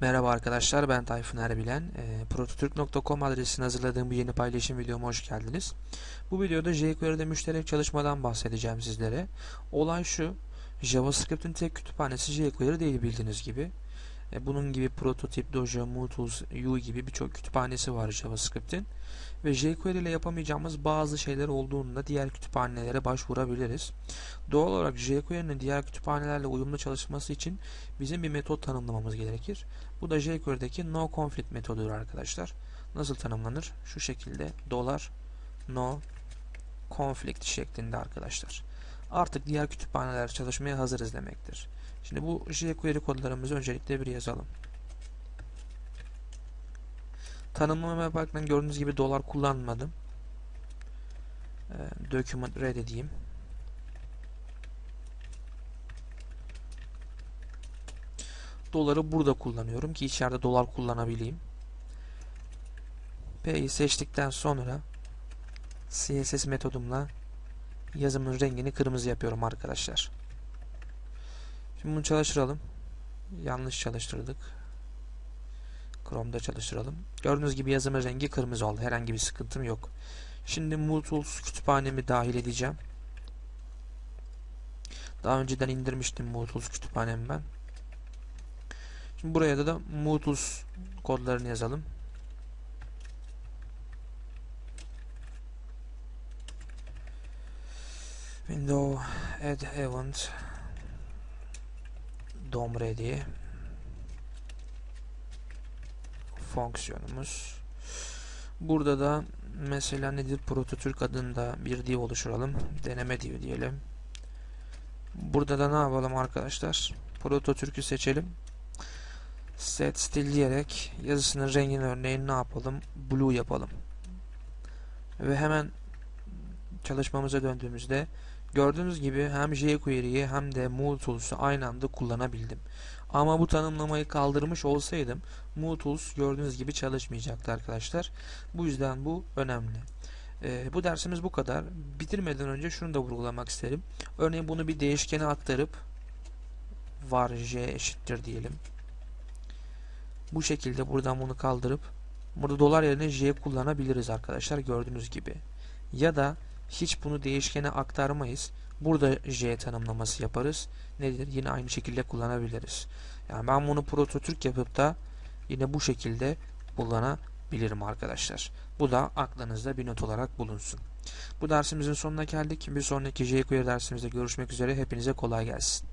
Merhaba arkadaşlar ben Tayfun Erbilen. E, Prototürk.com adresine hazırladığım bu yeni paylaşım videoma hoş geldiniz. Bu videoda jQuery'de müşterek çalışmadan bahsedeceğim sizlere. Olay şu, JavaScript'in tek kütüphanesi jQuery değil bildiğiniz gibi. E, bunun gibi Prototip, Dojo, Mutools, U gibi birçok kütüphanesi var JavaScript'in. Ve jQuery ile yapamayacağımız bazı şeyler olduğunda diğer kütüphanelere başvurabiliriz. Doğal olarak jQuery'nin diğer kütüphanelerle uyumlu çalışması için bizim bir metot tanımlamamız gerekir. Bu da jQuery'deki no conflict metodudur arkadaşlar. Nasıl tanımlanır? Şu şekilde dolar no conflict şeklinde arkadaşlar. Artık diğer kütüphaneler çalışmaya hazırız demektir. Şimdi bu jQuery kodlarımızı öncelikle bir yazalım. Tanımlama yaparken gördüğünüz gibi dolar kullanmadım. Ee, document ready diyeyim. Doları burada kullanıyorum ki içeride dolar kullanabileyim. P'yi seçtikten sonra CSS metodumla yazımın rengini kırmızı yapıyorum arkadaşlar. Şimdi bunu çalıştıralım. Yanlış çalıştırdık. Chrome'da çalıştıralım. Gördüğünüz gibi yazımın rengi kırmızı oldu. Herhangi bir sıkıntım yok. Şimdi Mutools kütüphanemi dahil edeceğim. Daha önceden indirmiştim Mutools kütüphanemi ben. Şimdi buraya da, da Mutools kodlarını yazalım. Window add event DOM ready fonksiyonumuz. Burada da mesela nedir? Prototürk adında bir div oluşturalım. Deneme divi diyelim. Burada da ne yapalım arkadaşlar? Prototürk'ü seçelim. Set stil diyerek yazısının rengini örneğin ne yapalım? Blue yapalım. Ve hemen çalışmamıza döndüğümüzde gördüğünüz gibi hem jQuery'yi hem de MooTools'u aynı anda kullanabildim. Ama bu tanımlamayı kaldırmış olsaydım MooTools gördüğünüz gibi çalışmayacaktı arkadaşlar. Bu yüzden bu önemli. Ee, bu dersimiz bu kadar. Bitirmeden önce şunu da vurgulamak isterim. Örneğin bunu bir değişkene aktarıp var j eşittir diyelim. Bu şekilde buradan bunu kaldırıp burada dolar yerine j kullanabiliriz arkadaşlar gördüğünüz gibi. Ya da hiç bunu değişkene aktarmayız. Burada j tanımlaması yaparız. Nedir? Yine aynı şekilde kullanabiliriz. Yani ben bunu prototürk yapıp da yine bu şekilde kullanabilirim arkadaşlar. Bu da aklınızda bir not olarak bulunsun. Bu dersimizin sonuna geldik. Bir sonraki jQuery dersimizde görüşmek üzere. Hepinize kolay gelsin.